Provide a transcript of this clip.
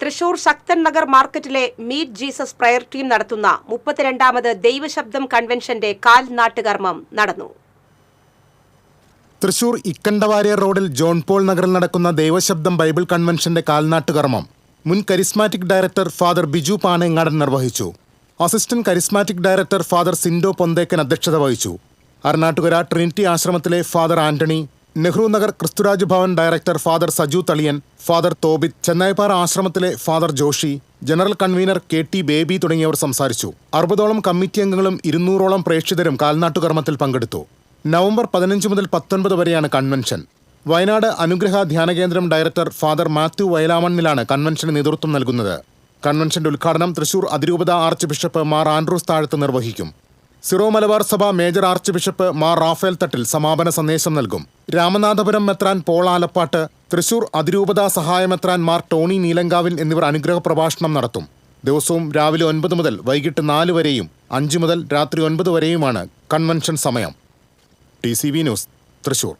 തൃശൂർ ശക്തൻ നഗർ മാർക്കറ്റിലെ meet Jesus prayer team നടത്തുന്ന മുപ്പത്തിരണ്ടാമത് ദൈവശബ്ദം കൺവെൻഷന്റെ കാൽനാട്ടുകർമ്മം നടന്നു. തൃശൂർ ഇക്കണ്ടവാരിയർ റോഡിൽ ജോൺ പോൾ നഗറിൽ നടക്കുന്ന ദൈവശബ്ദം ബൈബിൾ കൺവെൻഷന്റെ കാൽനാട്ടുകർമ്മം മുൻ charismatic director father Biju Panengadan നിർവഹിച്ചു. Assistant charismatic director father Sindo Ponthekkan അധ്യക്ഷത വഹിച്ചു. അർണാട്ടുകര ട്രിനിറ്റി ആശ്രമത്തിലെ father Antony Nehru Nagar Christuraj Bhavan director father Saju Thaliyan father Tobit Chennaipara ആശ്രമത്തിലെ father Joshy general convener K T Baby തുടങ്ങിയവർ സംസാരിച്ചു. അറുപതോളം committee അംഗങ്ങളും ഇരുന്നൂറോളം പ്രേക്ഷിതരും കാൽനാട്ടുകർമ്മത്തിൽ പങ്കെടുത്തു. നവംബർ പതിനഞ്ച് മുതൽ പത്തൊൻപത് വരെയാണ് convention. Wayanad Anugraha Dhyana Kendram director father Mathew വയലാമണ്ണിലാണ് കൺവെൻഷന് നേതൃത്വം നൽകുന്നത്. കൺവെൻഷന്റെ ഉദ്ഘാടനം തൃശൂർ അതിരൂപത ആർച്ച് ബിഷപ്പ് മാർ ആൻഡ്രൂസ് താഴത്ത് നിർവഹിക്കും. സിറോ മലബാർ സഭ major archbishop Mar Raphael Thattil സമാപന സന്ദേശം നൽകും. രാമനാഥപുരം മെത്രാൻ പോൾ ആലപ്പാട്ട് തൃശൂർ സഹായ സഹായമെത്രാൻ മാർ ടോണി നീലങ്കാവിൽ എന്നിവർ അനുഗ്രഹ പ്രഭാഷണം നടത്തും. ദിവസവും രാവിലെ ഒൻപത് മുതൽ വൈകിട്ട് നാല് വരെയും അഞ്ച് മുതൽ രാത്രി ഒൻപത് വരെയുമാണ് കൺവെൻഷൻ സമയം. T News Thrissur.